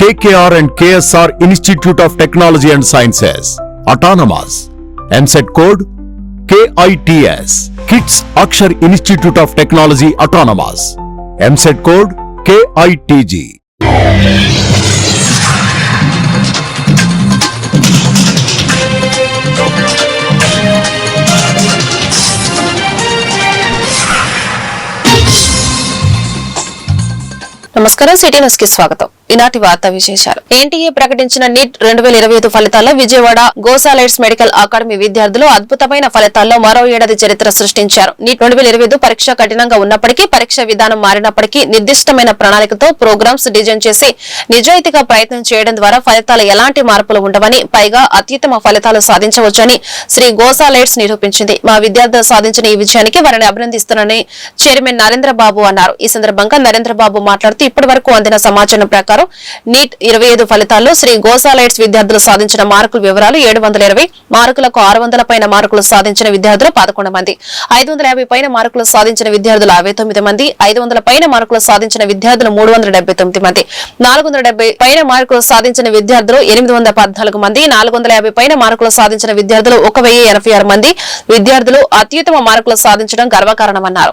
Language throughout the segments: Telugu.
KKR and KSR Institute of Technology and Sciences, Autonomous, MCET code KITS, KITS Akshar Institute of Technology Autonomous, MCET code KITG. నమస్కారం సిటీ న్యూస్ కి స్వాగతం ఈనాటి వార్త విశేషాలు ఎన్టీఏ ప్రకటించిన నీట్ రెండు వేల ఇరవై ఐదు ఫలితాల్లో విజయవాడ గోసాలైట్స్ మెడికల్ అకాడమీ విద్యార్థులు అద్భుతమైన ఫలితాల్లో మరో ఏడాది చరిత్ర సృష్టించారు నీట్ రెండు వేల ఇరవై ఐదు పరీక్ష కఠినంగా ఉన్నప్పటికీ పరీక్ష విధానం మారినప్పటికీ నిర్దిష్టమైన ప్రణాళికతో ప్రోగ్రామ్స్ డిజైన్ చేసి నిజాయితీగా ప్రయత్నం చేయడం ద్వారా ఫలితాలు ఎలాంటి మార్పులు ఉండవని పైగా అత్యుత్తమ ఫలితాలు సాధించవచ్చని శ్రీ గోసాలైట్స్ నిరూపించింది మా విద్యార్థులు సాధించిన ఈ విజయానికి వారిని అభినందిస్తున్నారని చైర్మన్ నరేంద్రబాబు అన్నారు ఈ సందర్భంగా నరేంద్రబాబు మాట్లాడుతూ ఇప్పటి వరకు అందిన సమాచారం ప్రకారం నీట్ ఇరవై ఐదు ఫలితాల్లో శ్రీ గోసాలైట్స్ విద్యార్థులు సాధించిన మార్కుల వివరాలు ఏడు వందల ఇరవై మార్కులకు ఆరు వందల పైన మార్కులు సాధించిన విద్యార్థులు పదకొండు మంది ఐదు వందల యాభై పైన మార్కులు సాధించిన విద్యార్థులు అరవై తొమ్మిది మంది ఐదు వందల పైన మార్కులు సాధించిన విద్యార్థులు మూడు వందల డెబ్బై తొమ్మిది మంది నాలుగు వందల డెబ్బై పైన మార్కులు సాధించిన విద్యార్థులు ఎనిమిది వందల పద్నాలుగు మంది నాలుగు వందల యాభై పైన మార్కులు సాధించిన విద్యార్థులు ఒక వెయ్యి ఎనభై ఆరు మంది విద్యార్థులు అత్యుత్తమ మార్కులు సాధించడం గర్వకారణమన్నారు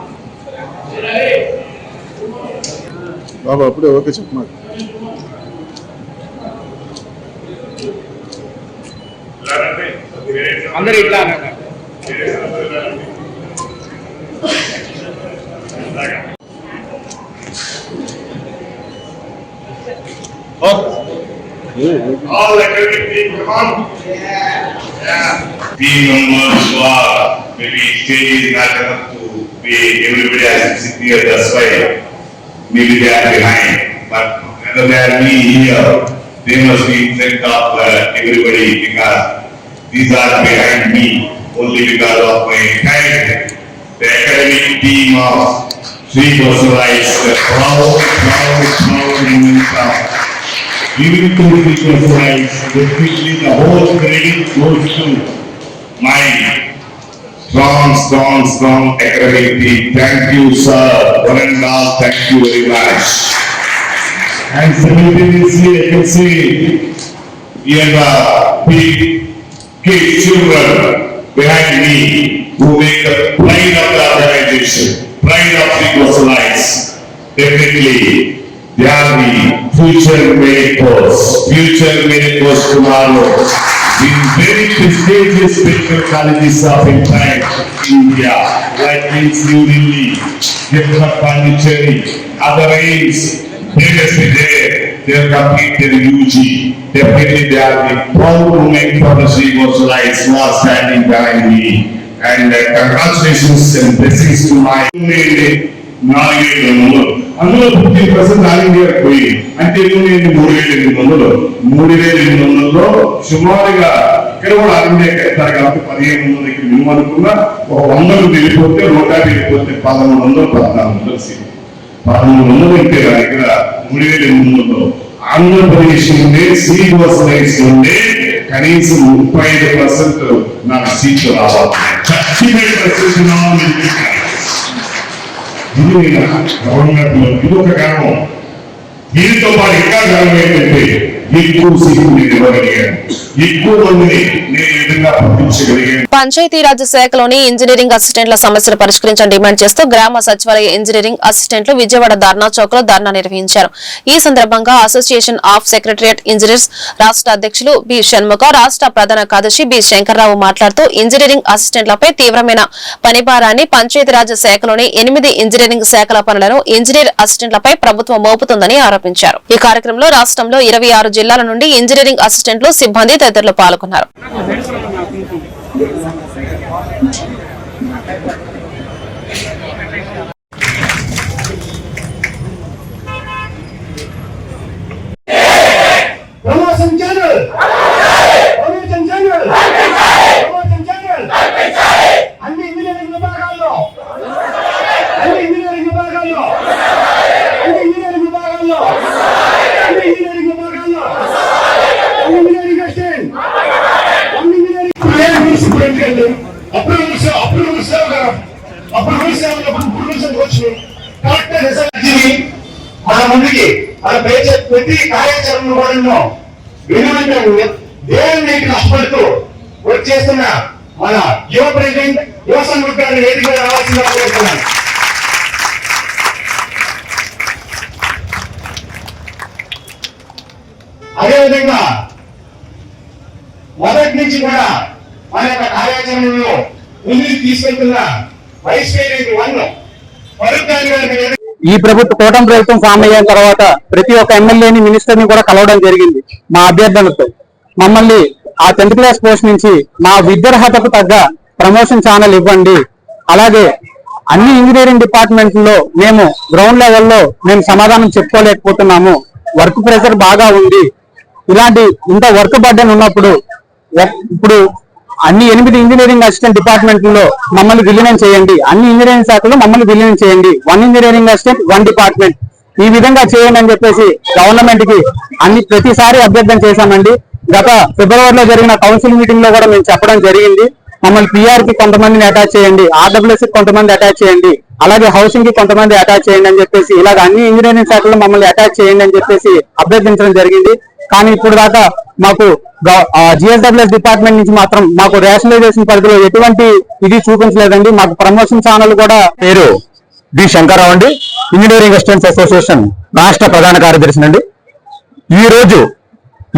బాబా అప్పుడే ఓకే చెప్పమాట అందరూ ఇట్లా All academic people come. Yeah. yeah. Being a Muslim, maybe stage is not enough to be everybody has to sit here. That's why maybe they are behind. But whether they are really here, they must be in front of uh, everybody because these are behind me only because of my kind. The academic team of Sri Goswara uh, proud, proud, proud women proud. Even to be personalized, definitely the whole credit goes to my strong, strong, strong academic team. Thank you, sir. One and all, thank you very much. And simultaneously, I can see here the big kids, children behind me who make the pride of the organization, pride of the Gospelites. Definitely, they are the future miracles, future miracles tomorrow. The very prestigious medical colleges of entire India, like Queen's New Delhi, Jaipur Pondicherry, other aims, they must be there, they complete their UG. Definitely they are the proud women for the Sri Goswami's last standing behind me. And uh, congratulations and blessings to my నాలుగైదు వందలు అందులో ఫిఫ్టీ పర్సెంట్ ఆల్ ఇండియా పోయి అంటే నేను మూడు వేల ఎనిమిది వందలు మూడు వేల ఎనిమిది వందల్లో సుమారుగా ఇక్కడ కూడా ఆల్ కాబట్టి పదిహేను వందల ఇక్కడ ఒక వందలు వెళ్ళిపోతే నూట వెళ్ళిపోతే పదమూడు వందలు పద్నాలుగు వందలు పదమూడు వందలు అంటే ఇక్కడ మూడు వేల ఎనిమిది వందలు ఆంధ్రప్రదేశ్ నుండి శ్రీనివాస బస్ నుండి కనీసం ముప్పై ఐదు పర్సెంట్ నాకు సీట్లు రావాలి దిగువైన గవర్నమెంట్లో ఇది ఒక కారణం దీనితో పాటు ఇంకా కారణం ఏంటంటే ఎక్కువ సీట్లు ఎక్కువ మందిని పంచాయతీరాజ్ శాఖలోని ఇంజనీరింగ్ అసిస్టెంట్ల సమస్యలు పరిష్కరించని డిమాండ్ చేస్తూ గ్రామ సచివాలయ ఇంజనీరింగ్ అసిస్టెంట్లు విజయవాడ ధర్నా చౌక్ లో ధర్నా నిర్వహించారు ఈ సందర్భంగా అసోసియేషన్ ఆఫ్ సెక్రటరియట్ ఇంజనీర్స్ రాష్ట్ర అధ్యక్షులు బి షణ్ముఖ రాష్ట్ర ప్రధాన కార్యదర్శి బి శంకర్రావు మాట్లాడుతూ ఇంజనీరింగ్ అసిస్టెంట్లపై తీవ్రమైన పనిభారాన్ని పంచాయతీరాజ్ శాఖలోని ఎనిమిది ఇంజనీరింగ్ శాఖల పనులను ఇంజనీర్ అసిస్టెంట్లపై ప్రభుత్వం మోపుతుందని ఆరోపించారు ఈ కార్యక్రమంలో రాష్ట్రంలో ఇరవై జిల్లాల నుండి ఇంజనీరింగ్ అసిస్టెంట్లు సిబ్బంది తదితరులు పాల్గొన్నారు Thank you. సంపదను విలువను దేవుని కష్టపడుతూ వచ్చేస్తున్న మన యువ ప్రెసిడెంట్ యువ సంఘాన్ని వేదికగా రావాల్సిందిగా కోరుతున్నాను అదేవిధంగా మొదటి నుంచి కూడా మన యొక్క కార్యాచరణలో ముందుకు తీసుకెళ్తున్న వైస్ ప్రెసిడెంట్ వన్ పరుగు గారి ఈ ప్రభుత్వ కూటమి ప్రభుత్వం ఫామ్ అయిన తర్వాత ప్రతి ఒక్క ఎమ్మెల్యేని మినిస్టర్ని కూడా కలవడం జరిగింది మా అభ్యర్థనతో మమ్మల్ని ఆ టెన్త్ క్లాస్ పోస్ట్ నుంచి మా విద్యార్హతకు తగ్గ ప్రమోషన్ ఛానల్ ఇవ్వండి అలాగే అన్ని ఇంజనీరింగ్ డిపార్ట్మెంట్ లో మేము గ్రౌండ్ లెవెల్లో మేము సమాధానం చెప్పుకోలేకపోతున్నాము వర్క్ ప్రెషర్ బాగా ఉంది ఇలాంటి ఇంత వర్క్ బర్డెన్ ఉన్నప్పుడు ఇప్పుడు అన్ని ఎనిమిది ఇంజనీరింగ్ అసిస్టెంట్ లో మమ్మల్ని విలీనం చేయండి అన్ని ఇంజనీరింగ్ శాఖలో మమ్మల్ని విలీనం చేయండి one engineering assistant one department ఈ విధంగా చేయండి అని చెప్పేసి గవర్నమెంట్ కి అన్ని ప్రతిసారి అభ్యర్థన చేశామండి గత ఫిబ్రవరిలో జరిగిన కౌన్సిల్ మీటింగ్ లో కూడా మేము చెప్పడం జరిగింది మమ్మల్ని పిఆర్ కి కొంతమందిని అటాచ్ చేయండి ఆర్డబ్ల్యూఎస్ కొంతమంది అటాచ్ చేయండి అలాగే హౌసింగ్ కి కొంతమంది అటాచ్ చేయండి అని చెప్పేసి ఇలాగ అన్ని ఇంజనీరింగ్ శాఖలు మమ్మల్ని అటాచ్ చేయండి అని చెప్పేసి అభ్యర్థించడం జరిగింది కానీ ఇప్పుడు దాకా మాకు జిఎస్డబ్ల్యూఎస్ డిపార్ట్మెంట్ నుంచి మాత్రం మాకు రేషనలైజేషన్ పరిధిలో ఎటువంటి ఇది చూపించలేదండి మాకు ప్రమోషన్ ఛానల్ కూడా పేరు డి శంకరరావు అండి ఇంజనీరింగ్ స్టూడెంట్స్ అసోసియేషన్ రాష్ట్ర ప్రధాన కార్యదర్శి అండి ఈ రోజు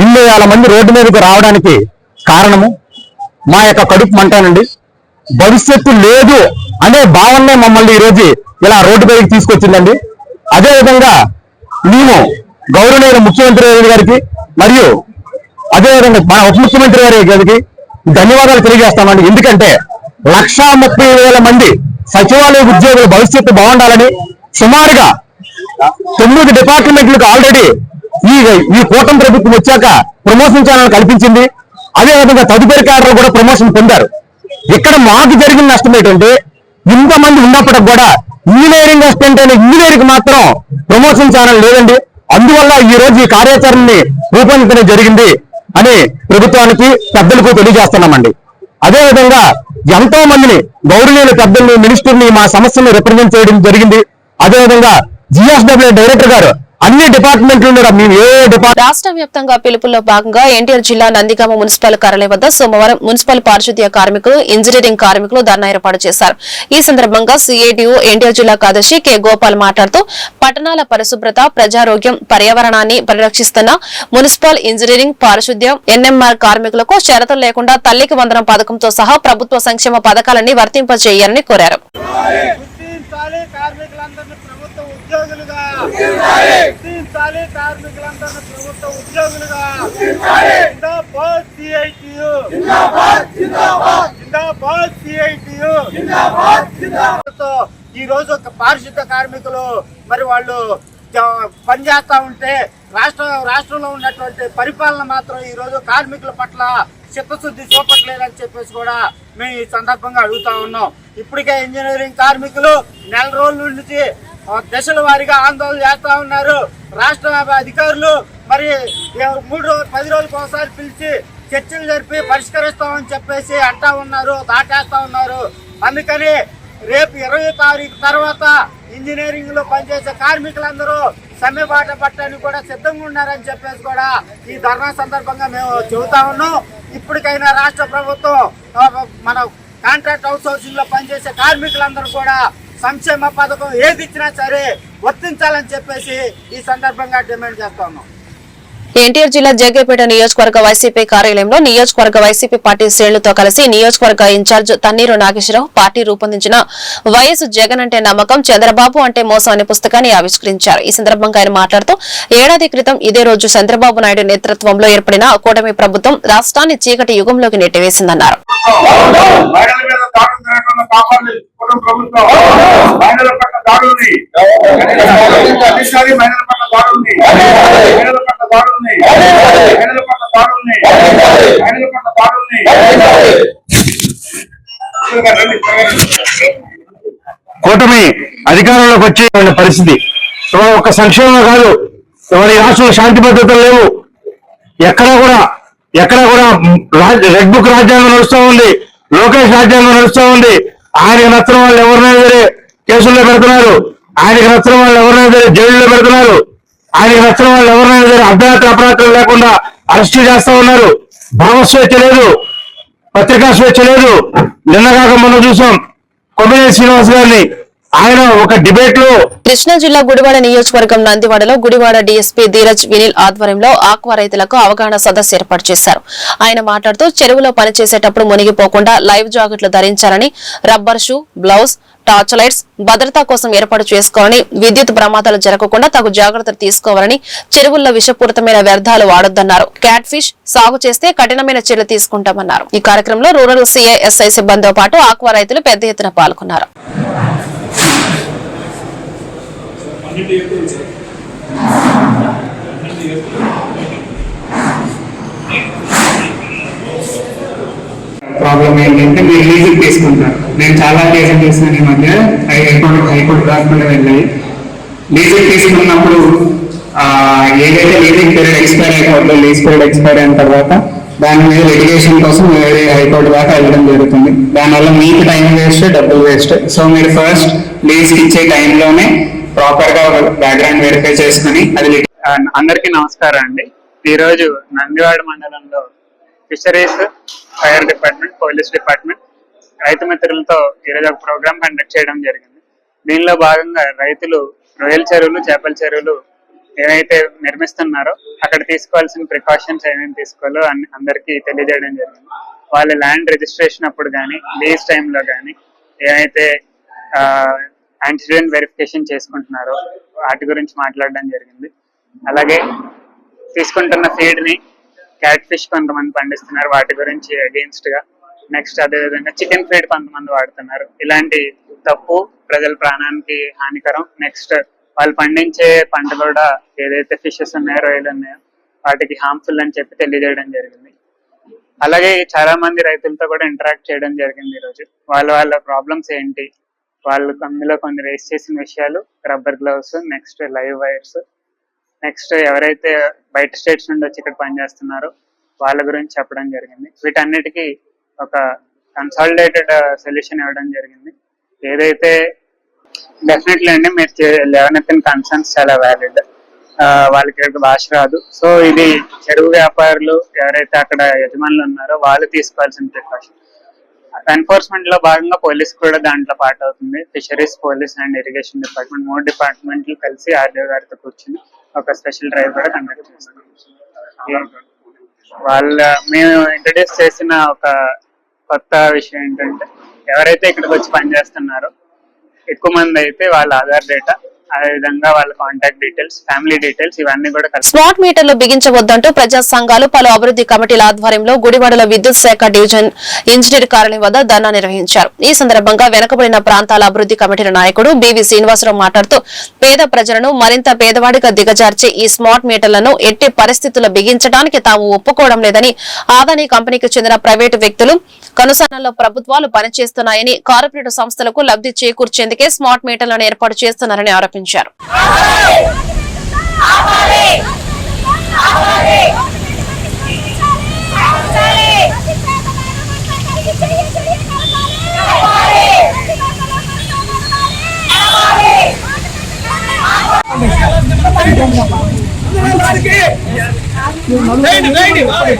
ఇల్లు వేల మంది రోడ్డు మీదకు రావడానికి కారణము మా యొక్క కడుపు మంటానండి భవిష్యత్తు లేదు అనే భావనే మమ్మల్ని ఈరోజు ఇలా రోడ్డు పైకి తీసుకొచ్చిందండి అదేవిధంగా మేము గౌరవనీయ ముఖ్యమంత్రి గారికి మరియు అదేవిధంగా మన ఉప ముఖ్యమంత్రి గారి గదికి ధన్యవాదాలు తెలియజేస్తామండి ఎందుకంటే లక్షా ముప్పై వేల మంది సచివాలయ ఉద్యోగుల భవిష్యత్తు బాగుండాలని సుమారుగా తొమ్మిది డిపార్ట్మెంట్లకు ఆల్రెడీ ఈ ఈ కూటమి ప్రభుత్వం వచ్చాక ప్రమోషన్ ఛానల్ కల్పించింది అదేవిధంగా తదుపరి క్యాడర్లు కూడా ప్రమోషన్ పొందారు ఇక్కడ మాకు జరిగిన నష్టం ఏంటంటే ఇంతమంది ఉన్నప్పటికి కూడా ఇంజనీరింగ్ అసిస్టెంట్ అయిన ఇంజనీరింగ్ మాత్రం ప్రమోషన్ ఛానల్ లేదండి అందువల్ల ఈ రోజు ఈ కార్యాచరణని రూపొందించడం జరిగింది అని ప్రభుత్వానికి పెద్దలకు తెలియజేస్తున్నామండి అదేవిధంగా ఎంతో మందిని గౌరవనీయుల పెద్దల్ని మినిస్టర్ని మా సమస్యను రిప్రజెంట్ చేయడం జరిగింది అదేవిధంగా జిఎస్డబ్ల్యూ డైరెక్టర్ గారు అన్ని డిపార్ట్మెంట్ రాష్ట్ర వ్యాప్తంగా పిలుపుల్లో భాగంగా ఎన్టీఆర్ జిల్లా నందిగామ మున్సిపల్ కార్యాలయం వద్ద సోమవారం మున్సిపల్ పారిశుద్ధ్య కార్మికులు ఇంజనీరింగ్ కార్మికులు ధర్నా ఏర్పాటు చేశారు ఈ సందర్భంగా సిఐటియు ఎన్టీఆర్ జిల్లా కార్యదర్శి కె గోపాల్ మాట్లాడుతూ పట్టణాల పరిశుభ్రత ప్రజారోగ్యం పర్యావరణాన్ని పరిరక్షిస్తున్న మున్సిపల్ ఇంజనీరింగ్ పారిశుద్ధ్యం ఎన్ఎంఆర్ కార్మికులకు షరతులు లేకుండా తల్లికి వందనం పథకంతో సహా ప్రభుత్వ సంక్షేమ పథకాలన్నీ వర్తింపజేయాలని కోరారు గుర్తించాలి కార్మికులందరినీ ప్రభుత్వ ఉద్యోగులుగా గుర్తించాలి కార్మికులందరినీ ప్రభుత్వ ఉద్యోగులుగా జిందాబాద్ సిఐటియు జిందాబాద్ సిఐటియు ఈ రోజు ఒక పారిశుద్ధ కార్మికులు మరి వాళ్ళు పనిచేస్తా ఉంటే రాష్ట్ర రాష్ట్రంలో ఉన్నటువంటి పరిపాలన మాత్రం ఈ రోజు కార్మికుల పట్ల చిత్తశుద్ధి చూపట్లేదని చెప్పేసి కూడా మేము ఈ సందర్భంగా అడుగుతా ఉన్నాం ఇప్పటికే ఇంజనీరింగ్ కార్మికులు నెల రోజుల నుంచి దశల వారీగా ఆందోళన చేస్తూ ఉన్నారు రాష్ట్ర అధికారులు మరి మూడు రోజులు పది రోజులకు ఒకసారి పిలిచి చర్చలు జరిపి పరిష్కరిస్తామని చెప్పేసి అంటా ఉన్నారు దాటేస్తా ఉన్నారు అందుకని రేపు ఇరవై తారీఖు తర్వాత ఇంజనీరింగ్ లో పనిచేసే కార్మికులందరూ సమ్మె బాట పట్టడానికి కూడా సిద్ధంగా ఉన్నారని చెప్పేసి కూడా ఈ ధర్నా సందర్భంగా మేము చెబుతా ఉన్నాం ఇప్పటికైనా రాష్ట్ర ప్రభుత్వం మన కాంట్రాక్ట్ అవుట్సోర్సింగ్ లో పనిచేసే కార్మికులందరూ కూడా సంక్షేమ పథకం ఏది ఇచ్చినా సరే వర్తించాలని చెప్పేసి ఈ సందర్భంగా డిమాండ్ చేస్తాము ఎన్టీఆర్ జిల్లా జగ్గేపేట నియోజకవర్గ వైసీపీ కార్యాలయంలో నియోజకవర్గ వైసీపీ పార్టీ శ్రేణులతో కలిసి నియోజకవర్గ ఇన్ఛార్జ్ తన్నీరు నాగేశ్వరరావు పార్టీ రూపొందించిన వైఎస్ జగన్ అంటే నమ్మకం చంద్రబాబు అంటే మోసం అనే పుస్తకాన్ని ఆవిష్కరించారు ఈ సందర్భంగా ఆయన మాట్లాడుతూ ఏడాది క్రితం ఇదే రోజు చంద్రబాబు నాయుడు నేతృత్వంలో ఏర్పడిన కూటమి ప్రభుత్వం రాష్ట్రాన్ని చీకటి యుగంలోకి నెట్టివేసిందన్నారు మహిళల మీద దాడులు జరగకుండా ప్రభుత్వం మహిళల పట్ల దాడుల్ని మహిళల పట్ల దాడుల్ని మహిళల పట్ల మహిళల పట్ల మహిళల పట్ల కూటమి అధికారంలోకి వచ్చే పరిస్థితి ఒక సంక్షేమం కాదు ఎవరి రాష్ట్రంలో శాంతి భద్రతలు లేవు ఎక్కడా కూడా ఎక్కడ కూడా రెడ్ బుక్ రాజ్యాంగం నడుస్తూ ఉంది లోకేష్ రాజ్యాంగం నడుస్తూ ఉంది ఆయనకు నచ్చిన వాళ్ళు ఎవరినైనా సరే కేసుల్లో పెడుతున్నారు ఆయనకి నచ్చిన వాళ్ళు ఎవరినైనా సరే జైల్లో పెడుతున్నారు ఆయనకు నచ్చిన వాళ్ళు ఎవరినైనా సరే అర్ధరాత్రి అపరాత్రులు లేకుండా అరెస్ట్ చేస్తా ఉన్నారు భావస్వేచ్ఛ లేదు పత్రికా స్వేచ్ఛ లేదు కాక మనం చూసాం కొమ్మినేని శ్రీనివాస్ గారిని ఆయన ఒక డిబేట్ లో కృష్ణా జిల్లా గుడివాడ నియోజకవర్గం నందివాడలో గుడివాడ డిఎస్పీ ధీరజ్ వినిల్ ఆధ్వర్యంలో ఆక్వా రైతులకు అవగాహన సదస్సు ఏర్పాటు చేశారు ఆయన మాట్లాడుతూ చెరువులో పనిచేసేటప్పుడు మునిగిపోకుండా లైవ్ జాకెట్లు ధరించాలని rubber shoe blouse torch lights భద్రత కోసం ఏర్పాటు చేసుకోవాలని విద్యుత్ ప్రమాదాలు జరగకుండా తగు జాగ్రత్తలు తీసుకోవాలని చెరువుల్లో విషపూరితమైన వ్యర్థాలు వాడొద్దన్నారు క్యాట్ ఫిష్ సాగు చేస్తే కఠినమైన చర్యలు తీసుకుంటామన్నారు ఈ కార్యక్రమంలో రూరల్ సిఐఎస్ఐ సిబ్బందితో పాటు ఆక్వా రైతులు పెద్ద ఎత్తున పాల్గొన్నారు పన్నెండు ఏప్రిల్ సార్ పన్నెండు ఏప్రిల్ ప్రాబ్లం ఏంటంటే మీరు లీజింగ్ తీసుకుంటారు నేను చాలా కేసులు చేశాను ఈ మధ్య హైకోర్టు హైకోర్టు దాకా కూడా వెళ్ళాయి లీజుకి తీసుకున్నప్పుడు ఏదైతే లీజింగ్ పీరియడ్ ఎక్స్పైర్ అయిపోతుందో లీజ్ పీరియడ్ ఎక్స్పైర్ అయిన తర్వాత దాని మీద లిటిగేషన్ కోసం వేరే హైకోర్టు దాకా వెళ్ళడం జరుగుతుంది దానివల్ల మీకు టైం వేస్ట్ డబ్బులు వేస్ట్ సో మీరు ఫస్ట్ లీజ్కి ఇచ్చే టైంలోనే ప్రాపర్ గా బ్యాక్గ్రౌండ్ వెరిఫై చేసుకుని అది అందరికీ నమస్కారం అండి ఈరోజు నందివాడ మండలంలో fisheries fire department police department రైతు మిత్రులతో ఈరోజు ఒక ప్రోగ్రామ్ కండక్ట్ చేయడం జరిగింది దీనిలో భాగంగా రైతులు రొయ్యల చెరువులు చేపల చెరువులు ఏవైతే నిర్మిస్తున్నారో అక్కడ తీసుకోవాల్సిన ప్రికాషన్స్ ఏమేమి తీసుకోవాలో అని అందరికీ తెలియజేయడం జరిగింది వాళ్ళ ల్యాండ్ రిజిస్ట్రేషన్ అప్పుడు కానీ లీజ్ టైంలో కానీ ఏమైతే యాంటీజెన్ స్టూడెంట్ వెరిఫికేషన్ చేసుకుంటున్నారు వాటి గురించి మాట్లాడడం జరిగింది అలాగే తీసుకుంటున్న ఫీడ్ని క్యాట్ ఫిష్ కొంతమంది పండిస్తున్నారు వాటి గురించి అగెయిన్స్ట్గా నెక్స్ట్ అదేవిధంగా చికెన్ ఫీడ్ కొంతమంది వాడుతున్నారు ఇలాంటి తప్పు ప్రజల ప్రాణానికి హానికరం నెక్స్ట్ వాళ్ళు పండించే పంట కూడా ఏదైతే ఫిషెస్ ఉన్నాయో రొయ్యలు ఉన్నాయో వాటికి హార్మ్ఫుల్ అని చెప్పి తెలియజేయడం జరిగింది అలాగే చాలా మంది రైతులతో కూడా ఇంటరాక్ట్ చేయడం జరిగింది ఈరోజు వాళ్ళ వాళ్ళ ప్రాబ్లమ్స్ ఏంటి వాళ్ళు అందులో కొన్ని రేస్ చేసిన విషయాలు rubber gloves next live wires next ఎవరైతే బయట స్టేట్స్ నుండి వచ్చి ఇక్కడ పనిచేస్తున్నారో వాళ్ళ గురించి చెప్పడం జరిగింది వీటన్నిటికీ ఒక కన్సాలిడేటెడ్ సొల్యూషన్ ఇవ్వడం జరిగింది ఏదైతే డెఫినెట్లీ అండి మీరు లేవనెత్తిన కన్సర్న్స్ చాలా వ్యాలిడ్ వాళ్ళకి ఇక్కడ భాష రాదు సో ఇది చెరువు వ్యాపారులు ఎవరైతే అక్కడ యజమానులు ఉన్నారో వాళ్ళు తీసుకోవాల్సిన ప్రికాషన్ ఎన్ఫోర్స్మెంట్ లో భాగంగా పోలీస్ కూడా దాంట్లో పార్ట్ అవుతుంది fisheries police and irrigation department మూడు డిపార్ట్మెంట్ కలిసి ఆర్డీఓ గారితో కూర్చుని ఒక స్పెషల్ డ్రైవ్ కూడా కండక్ట్ చేస్తాం వాళ్ళ మేము ఇంట్రడ్యూస్ చేసిన ఒక కొత్త విషయం ఏంటంటే ఎవరైతే ఇక్కడికి వచ్చి పనిచేస్తున్నారో ఎక్కువ మంది అయితే వాళ్ళ ఆధార్ డేటా అదే వాళ్ళ కాంటాక్ట్ డీటెయిల్స్ ఫ్యామిలీ డీటెయిల్స్ ఇవన్నీ కూడా స్మార్ట్ మీటర్లు బిగించవద్దంటూ ప్రజా సంఘాలు పలు అభివృద్ధి కమిటీల ఆధ్వర్యంలో గుడివాడల విద్యుత్ శాఖ డివిజన్ ఇంజనీర్ కార్యాలయం వద్ద ధర్నా నిర్వహించారు ఈ సందర్భంగా వెనుకబడిన ప్రాంతాల అభివృద్ధి కమిటీల నాయకుడు బివి శ్రీనివాసరావు మాట్లాడుతూ పేద ప్రజలను మరింత పేదవాడిగా దిగజార్చే ఈ స్మార్ట్ మీటర్లను ఎట్టి పరిస్థితులు బిగించడానికి తాము ఒప్పుకోవడం లేదని ఆదాని కంపెనీకి చెందిన ప్రైవేటు వ్యక్తులు కనుసరణలో ప్రభుత్వాలు పనిచేస్తున్నాయని కార్పొరేట్ సంస్థలకు లబ్ది చేకూర్చేందుకే స్మార్ట్ మీటర్లను ఏర్పాటు చేస్తున్నారని ఆరోపించారు వెల్లడించారు రైట్ రైట్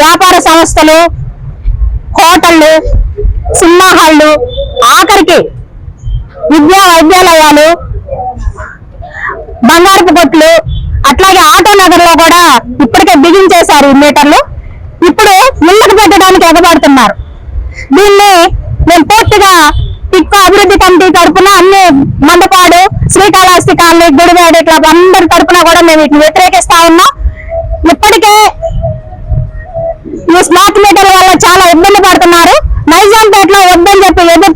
వ్యాపార సంస్థలు హోటళ్ళు సినిమా హాళ్ళు ఆఖరికి విద్యా వైద్యాలయాలు బంగారపు కొట్లు అట్లాగే ఆటో నగర్లో కూడా ఇప్పటికే బిగించేశారు ఇన్వేటర్లు ఇప్పుడు ఇళ్ళకు పెట్టడానికి ఎగబడుతున్నారు దీన్ని మేము పూర్తిగా టిక్కో అభివృద్ధి కమిటీ తరఫున అన్ని మండపాడు శ్రీకాళహస్తి కాలనీ గుడివాడ ఇట్లా అందరి తరఫున కూడా మేము వీటిని వ్యతిరేకిస్తా ఉన్నాం ఇప్పటికే ఈ స్మార్ట్ మీటర్ వల్ల చాలా ఇబ్బంది పడుతున్నారు నైజాం పేటలో వద్దని చెప్పి ఎదురు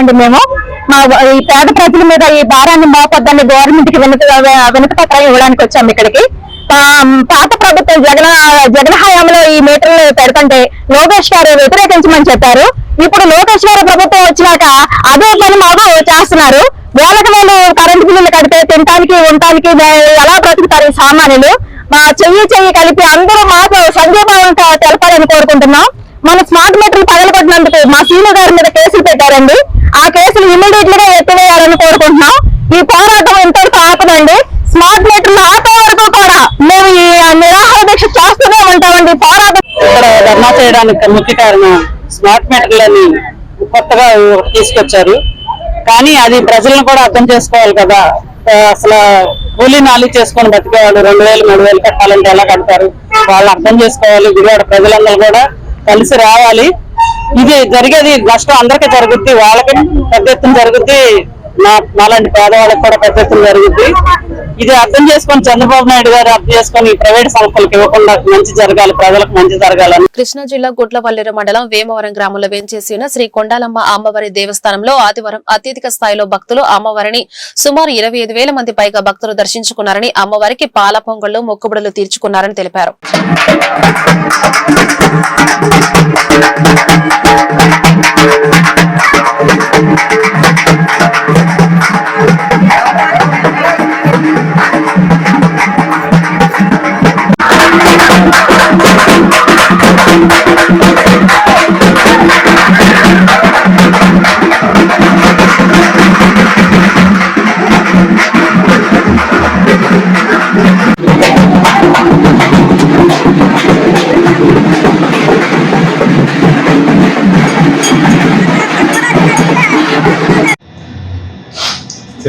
అండి మేము మా ఈ పేద ప్రజల మీద ఈ భారాన్ని మోపొద్దని గవర్నమెంట్ కి వెనుక వెనుక పత్రం ఇవ్వడానికి వచ్చాం ఇక్కడికి పాత ప్రభుత్వం జగన్ జగన్ హయాంలో ఈ మీటర్లు పెడుతుంటే లోకేష్ గారు వ్యతిరేకించమని చెప్పారు ఇప్పుడు లోకేష్ గారు ప్రభుత్వం వచ్చినాక అదే పని మాకు చేస్తున్నారు వేలకు వాళ్ళు కరెంటు బిల్లులు కడితే తినటానికి ఉండటానికి ఎలా బ్రతుకుతారు సామాన్యులు మా చెయ్యి చెయ్యి కలిపి అందరూ మాకు సంఘీభావం తెలపాలని కోరుకుంటున్నాం మన స్మార్ట్ మీటర్లు పగలగొట్టినందుకు మా సీనియర్ గారి మీద కేసులు పెట్టారండి ఆ కేసులు ఇమ్మీడియట్ గా ఎత్తివేయాలని కోరుకుంటున్నాం ఈ పోరాటం ఇంతటి ఆపదండి స్మార్ట్ మీటర్లు ఆపే వరకు కూడా మేము ఈ నిరాహార దీక్ష చేస్తూనే ఉంటామండి పోరాటం ధర్నా చేయడానికి ముఖ్య కారణం స్మార్ట్ మీటర్లని కొత్తగా తీసుకొచ్చారు కానీ అది ప్రజలను కూడా అర్థం చేసుకోవాలి కదా అసలు కూలీ నాలుగు చేసుకొని బతికేవాళ్ళు రెండు వేలు మూడు వేలు కట్టాలంటే ఎలా కడతారు వాళ్ళు అర్థం చేసుకోవాలి గుడివాడ ప్రజలందరూ కూడా కలిసి రావాలి ఇది జరిగేది నష్టం అందరికీ జరుగుద్ది వాళ్ళకి పెద్ద ఎత్తున జరుగుద్ది నాలాంటి పేదవాళ్ళకి కూడా ప్రత్యర్థం జరుగుద్ది ఇది అర్థం చేసుకొని చంద్రబాబు నాయుడు గారు అర్థం చేసుకొని ప్రైవేట్ సంస్థలకు ఇవ్వకుండా మంచి జరగాలి ప్రజలకు మంచి జరగాలని కృష్ణా జిల్లా గుట్లవల్లేరు మండలం వేమవరం గ్రామంలో వేంచేసిన శ్రీ కొండాలమ్మ అమ్మవారి దేవస్థానంలో ఆదివారం అత్యధిక స్థాయిలో భక్తులు అమ్మవారిని సుమారు ఇరవై మంది పైగా భక్తులు దర్శించుకున్నారని అమ్మవారికి పాల పొంగళ్లు మొక్కుబడులు తీర్చుకున్నారని తెలిపారు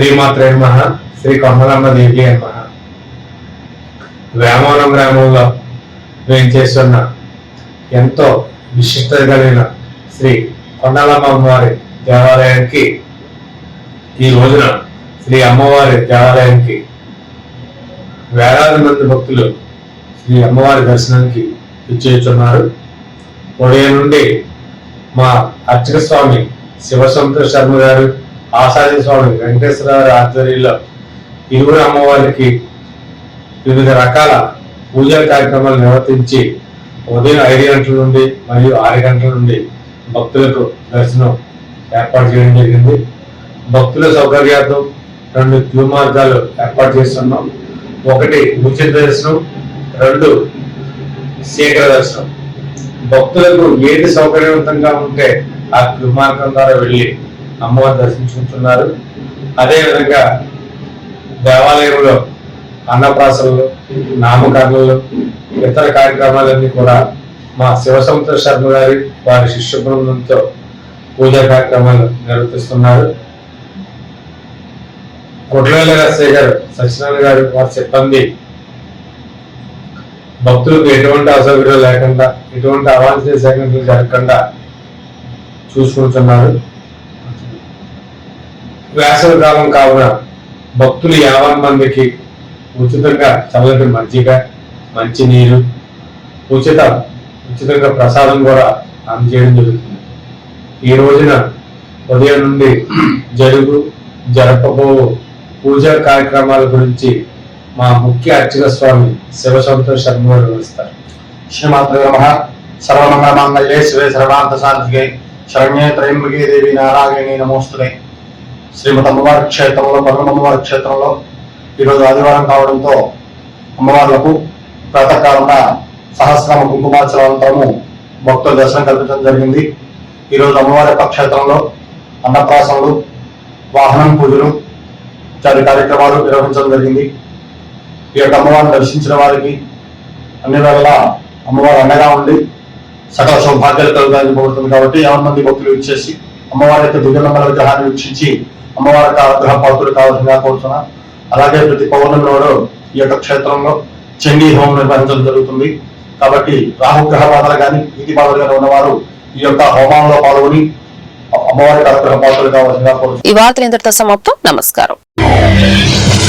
శ్రీమాత్రే మహ శ్రీ కమలమ్మ దేవి నమ వ్యామోనం గ్రామంలో మేము చేస్తున్న ఎంతో విశిష్ట కలిగిన శ్రీ కొండలమ్మ అమ్మవారి దేవాలయానికి ఈ రోజున శ్రీ అమ్మవారి దేవాలయానికి వేలాది మంది భక్తులు శ్రీ అమ్మవారి దర్శనానికి విచ్చేస్తున్నారు ఉదయం నుండి మా అర్చక స్వామి శివ శర్మ గారు ఆసాది స్వామి వెంకటేశ్వర ఆధ్వర్యంలో ఇరువురు అమ్మవారికి వివిధ రకాల పూజా కార్యక్రమాలు నిర్వర్తించి ఉదయం ఐదు గంటల నుండి మరియు ఆరు గంటల నుండి భక్తులకు దర్శనం ఏర్పాటు చేయడం జరిగింది భక్తుల సౌకర్యార్థం రెండు క్యూ మార్గాలు ఏర్పాటు చేస్తున్నాం ఒకటి ఉచిత దర్శనం రెండు శీఘ్ర దర్శనం భక్తులకు ఏది సౌకర్యవంతంగా ఉంటే ఆ క్యూ మార్గం ద్వారా వెళ్ళి అమ్మవారు దర్శించుకుంటున్నారు అదేవిధంగా దేవాలయంలో అన్నప్రాసలు నామకరణలు ఇతర కార్యక్రమాలన్నీ కూడా మా శివసముద్ర శర్మ గారి వారి శిష్య బృందంతో పూజా కార్యక్రమాలు నిర్వర్తిస్తున్నారు కొట్ల రస్సయ్య గారు సత్యనారాయణ గారు వారి సిబ్బంది భక్తులకు ఎటువంటి అసౌకర్యం లేకుండా ఎటువంటి అవాంఛనీయ సంఘటనలు జరగకుండా చూసుకుంటున్నారు వేసవి కాలం కావున భక్తులు యావన్ మందికి ఉచితంగా చల్లటి మజ్జిగ మంచినీరు ఉచిత ఉచితంగా ప్రసాదం కూడా అందజేయడం జరుగుతుంది ఈ రోజున ఉదయం నుండి జరుగు జరపబో పూజా కార్యక్రమాల గురించి మా ముఖ్య అర్చక స్వామి శివ సంతోష్ శర్మ గారు వివరిస్తారు శ్రీమాత నమ సర్వమంగళ మాంగళ్యే శివే సర్వాంత శాంతికై శరణ్యే త్రయంబకే దేవి నారాయణి నమోస్తులై శ్రీమతి అమ్మవారి క్షేత్రంలో పరమమ్మవారి క్షేత్రంలో ఈరోజు ఆదివారం కావడంతో అమ్మవార్లకు ప్రాతకాలంన సహస్రమ కుంకుమార్చనంతరము భక్తులు దర్శనం కల్పించడం జరిగింది ఈరోజు అమ్మవారి యొక్క క్షేత్రంలో అన్నప్రాసనలు వాహనం పూజలు చాలా కార్యక్రమాలు నిర్వహించడం జరిగింది ఈ యొక్క అమ్మవారిని దర్శించిన వారికి అన్ని వేళ అమ్మవారు అండగా ఉండి సకల సౌభాగ్యాలు కలుగుతాయని కోరుతుంది కాబట్టి ఎవరి మంది భక్తులు ఇచ్చేసి అమ్మవారి యొక్క దివ్యమంగళ విగ్రహాన్ని వీక్షించి అమ్మవారికి ఆగ్రహ పాత్రుడు కావాల్సిందిగా కోరుతున్నా అలాగే ప్రతి పౌర్ణమి నాడు ఈ యొక్క క్షేత్రంలో చండీ హోమం నిర్వహించడం జరుగుతుంది కాబట్టి రాహుగ్రహ బాధలు కానీ నీతి బాధలు కానీ ఉన్నవారు ఈ యొక్క హోమంలో పాల్గొని అమ్మవారికి ఆగ్రహ పాత్రుడు కావాల్సిందిగా కోరుతున్నారు ఈ వార్తలు ఇంతటితో సమాప్తం నమస్కారం